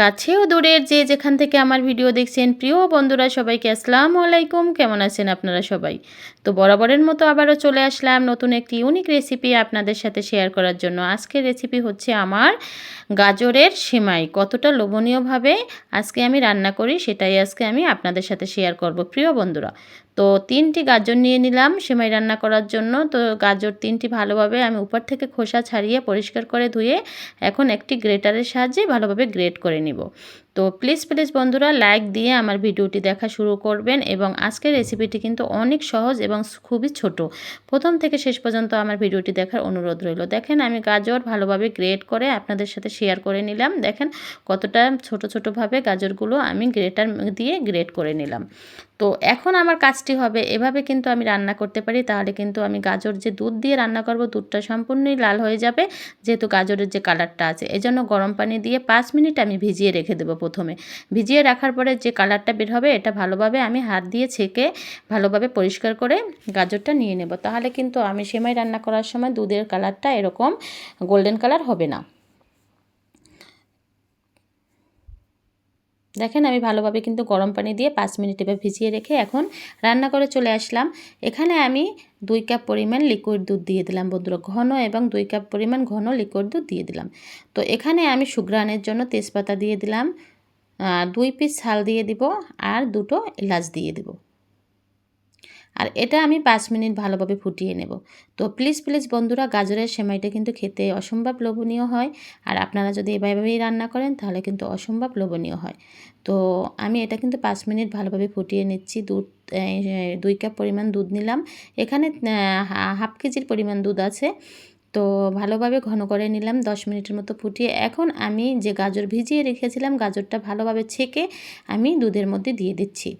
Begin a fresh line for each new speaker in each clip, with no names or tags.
কাছেও দূরের যে যেখান থেকে আমার ভিডিও দেখছেন, প্রিয় বন্ধুরা সবাইকে আসসালামু আলাইকুম। কেমন আছেন আপনারা সবাই? তো বরাবরের মতো আবারও চলে আসলাম নতুন একটি ইউনিক রেসিপি আপনাদের সাথে শেয়ার করার জন্য। আজকের রেসিপি হচ্ছে আমার গাজরের সেমাই। কতটা লোভনীয়ভাবে আজকে আমি রান্না করি সেটাই আজকে আমি আপনাদের সাথে শেয়ার করব, প্রিয় বন্ধুরা। তো তিনটি গাজর নিয়ে নিলাম সেমাই রান্না করার জন্য। তো গাজর তিনটি ভালোভাবে আমি উপর থেকে খোসা ছাড়িয়ে পরিষ্কার করে ধুয়ে এখন একটি গ্রেটারের সাহায্যে ভালোভাবে গ্রেট করে নিব তো প্লিজ প্লিজ বন্ধুরা লাইক দিয়ে আমার ভিডিওটি দেখা শুরু করবেন এবং আজকের রেসিপিটি কিন্তু অনেক সহজ এবং খুবই ছোট। প্রথম থেকে শেষ পর্যন্ত আমার ভিডিওটি দেখার অনুরোধ রইল। দেখেন আমি গাজর ভালোভাবে গ্রেট করে আপনাদের সাথে শেয়ার করে নিলাম। দেখেন কতটা ছোট, ছোটোভাবে গাজরগুলো আমি গ্রেটার দিয়ে গ্রেট করে নিলাম। তো এখন আমার কাজটি হবে, এভাবে কিন্তু আমি রান্না করতে পারি, তাহলে কিন্তু আমি গাজর যে দুধ দিয়ে রান্না করব, দুধটা সম্পূর্ণই লাল হয়ে যাবে, যেহেতু গাজরের যে কালারটা আছে। এজন্য গরম পানি দিয়ে পাঁচ মিনিট আমি ভিজিয়ে রেখে দেবো। প্রথমে। ভিজিয়ে রাখার পরে যে কালারটা বের হবে, এটা ভালোভাবে আমি হাত দিয়ে ছেঁকে ভালোভাবে পরিষ্কার করে গাজরটা নিয়ে নেব। তাহলে কিন্তু আমি সেমাই রান্না করার সময় দুধের কালারটা এরকম গোল্ডেন কালার হবে না। দেখেন আমি ভালোভাবে কিন্তু গরম পানি দিয়ে পাঁচ মিনিট এবার ভিজিয়ে রেখে এখন রান্না করে চলে আসলাম। এখানে আমি দুই কাপ পরিমাণ লিকুইড দুধ দিয়ে দিলাম বন্ধুরা, ঘন এবং দুই কাপ পরিমাণ ঘন লিকুইড দুধ দিয়ে দিলাম। তো এখানে আমি সুগ্রানের জন্য তেজপাতা দিয়ে দিলাম দুই পিস ছাল দিয়ে দিব আর দুটো এলাচ দিয়ে দিব। আর এটা আমি পাঁচ মিনিট ভালোভাবে ফুটিয়ে নেব। তো প্লিজ প্লিজ বন্ধুরা, গাজরের সেমাইটা কিন্তু খেতে অসম্ভব লোভনীয় হয়। আর আপনারা যদি এভাবেই রান্না করেন, তাহলে কিন্তু অসম্ভব লোভনীয় হয়। তো আমি এটা কিন্তু পাঁচ মিনিট ভালোভাবে ফুটিয়ে নিচ্ছি। দুধ দুই কাপ পরিমাণ দুধ নিলাম। এখানে হাফ কেজির পরিমাণ দুধ আছে। তো ভালোভাবে ঘন করে নিলাম দশ মিনিটের মতো ফুটিয়ে। এখন আমি যে গাজর ভিজিয়ে রেখেছিলাম, গাজরটা ভালোভাবে ছেঁকে আমি দুধের মধ্যে দিয়ে দিচ্ছি।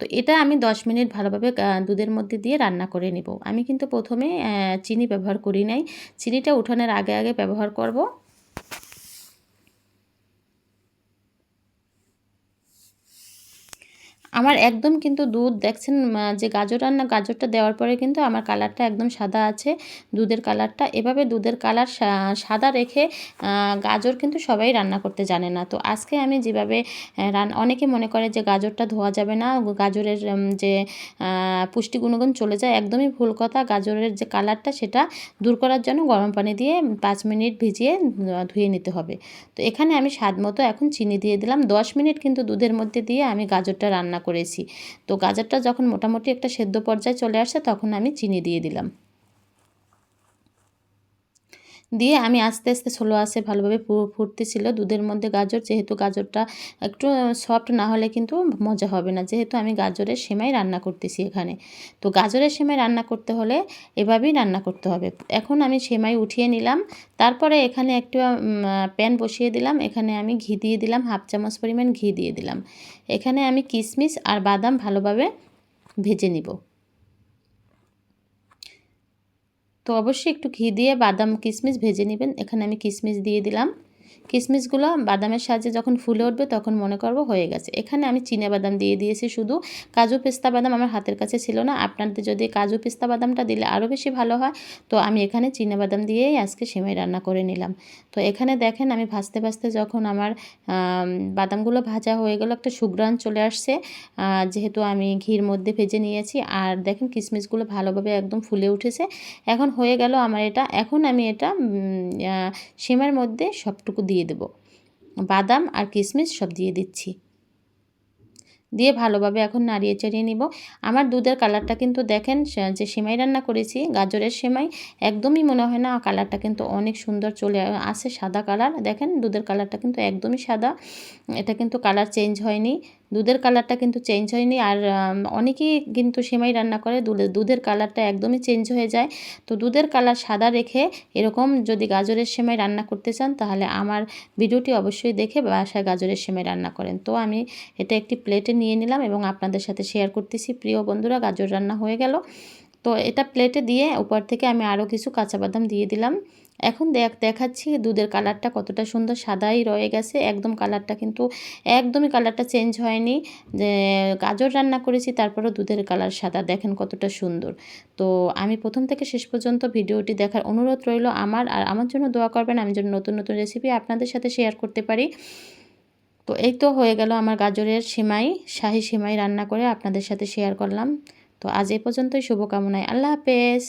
তো এটা আমি 10 মিনিট ভালোভাবে দুধের মধ্যে দিয়ে রান্না করে নিব। আমি কিন্তু প্রথমে চিনি ব্যবহার করি নাই। চিনিটা উঠানোর আগে আগে ব্যবহার করব। আমার একদম কিন্তু দুধ, দেখছেন যে গাজর রান্না, গাজরটা দেওয়ার পরে কিন্তু আমার কালারটা একদম সাদা আছে। দুধের কালারটা, এভাবে দুধের কালার সাদা রেখে গাজর কিন্তু সবাই রান্না করতে জানে না। তো আজকে আমি যেভাবে রান, অনেকে মনে করে যে গাজরটা ধোয়া যাবে না গাজরের যে পুষ্টি গুণগুণ চলে যায়, একদমই ভুল কথা। গাজরের যে কালারটা, সেটা দূর করার জন্য গরম পানি দিয়ে পাঁচ মিনিট ভিজিয়ে ধুয়ে নিতে হবে। তো এখানে আমি স্বাদ মতো এখন চিনি দিয়ে দিলাম। দশ মিনিট কিন্তু দুধের মধ্যে দিয়ে আমি গাজরটা রান্না করেছি। তো গাজরটা যখন মোটামুটি একটা সেদ্ধ পর্যায়ে চলে আসে, তখন আমি চিনি দিয়ে দিলাম। দিয়ে আমি আস্তে আস্তে ষোলো আসে ভালোভাবে ফুটতেছিল দুধের মধ্যে গাজর, যেহেতু গাজরটা একটু সফট না হলে কিন্তু মজা হবে না। যেহেতু আমি গাজরের সেমাই রান্না করতেছি এখানে। তো গাজরের সেমাই রান্না করতে হলে এভাবেই রান্না করতে হবে। এখন আমি সেমাই উঠিয়ে নিলাম। তারপরে এখানে একটু প্যান বসিয়ে দিলাম। এখানে আমি ঘি দিয়ে দিলাম, হাফ চামচ পরিমাণ ঘি দিয়ে দিলাম। এখানে আমি কিশমিশ আর বাদাম ভালোভাবে ভেজে নিব। তো অবশ্যই একটু ঘি দিয়ে বাদাম কিশমিশ ভেজে নেবেন। এখানে আমি কিশমিশ দিয়ে দিলাম। কিশমিশগুলো বাদামের সাহায্যে যখন ফুলে উঠবে তখন মনে করব হয়ে গেছে। এখানে আমি চিনে বাদাম দিয়ে দিয়েছি শুধু। কাজু পেস্তা বাদাম আমার হাতের কাছে ছিল না। আপনাদের যদি কাজু পেস্তা বাদামটা দিলে আরও বেশি ভালো হয়। তো আমি এখানে চিনে বাদাম দিয়েই আজকে সেমাই রান্না করে নিলাম। তো এখানে দেখেন আমি ভাজতে ভাজতে যখন আমার বাদামগুলো ভাজা হয়ে গেল একটা সুগ্রান চলে আসছে। যেহেতু আমি ঘির মধ্যে ভেজে নিয়েছি। আর দেখেন কিশমিশগুলো ভালোভাবে একদম ফুলে উঠেছে। এখন হয়ে গেল আমার এটা। এখন আমি এটা সেমার মধ্যে সবটুকু দিয়ে দেব। বাদাম আর কিশমিশ সব দিয়ে দিচ্ছি। দিয়ে ভালোভাবে এখন নাড়িয়ে চাড়িয়ে নিব। আমার দুধের কালারটা কিন্তু দেখেন যে সেমাই রান্না করেছি, গাজরের সেমাই, একদমই মনে হয় না কালারটা কিন্তু অনেক সুন্দর চলে আসে সাদা কালার। দেখেন দুধের কালারটা কিন্তু একদমই সাদা। এটা কিন্তু কালার চেঞ্জ হয়নি। দুধের কালারটা কিন্তু চেঞ্জ হয়নি। আর অনেকেই কিন্তু সেমাই রান্না করে দুধের কালারটা একদমই চেঞ্জ হয়ে যায়। তো দুধের কালার সাদা রেখে এরকম যদি গাজরের সেমাই রান্না করতে চান, তাহলে আমার ভিডিওটি অবশ্যই দেখে বাসায় গাজরের সেমাই রান্না করেন। তো আমি এটা একটি প্লেটে নিয়ে নিলাম এবং আপনাদের সাথে শেয়ার করতেছি। প্রিয় বন্ধুরা, গাজর রান্না হয়ে গেল। তো এটা প্লেটে দিয়ে উপর থেকে আমি আরও কিছু কাঁচা বাদাম দিয়ে দিলাম। এখন দেখ, দেখাচ্ছি দুধের কালারটা কতটা সুন্দর, সাদাই রয়ে গেছে, একদম কালারটা কিন্তু একদমই কালারটা চেঞ্জ হয়নি। যে গাজর রান্না করেছি, তারপরেও দুধের কালার সাদা, দেখেন কতটা সুন্দর। তো আমি প্রথম থেকে শেষ পর্যন্ত ভিডিওটি দেখার অনুরোধ রইল আমার, আর আমার জন্য দোয়া করবেন, আমি যেন নতুন নতুন রেসিপি আপনাদের সাথে শেয়ার করতে পারি। তো এই তো হয়ে গেল আমার গাজরের সিমাই, শাহি সিমাই রান্না করে আপনাদের সাথে শেয়ার করলাম। তো আজ এই পর্যন্তই, শুভকামনায়। আল্লাহ হাফেজ।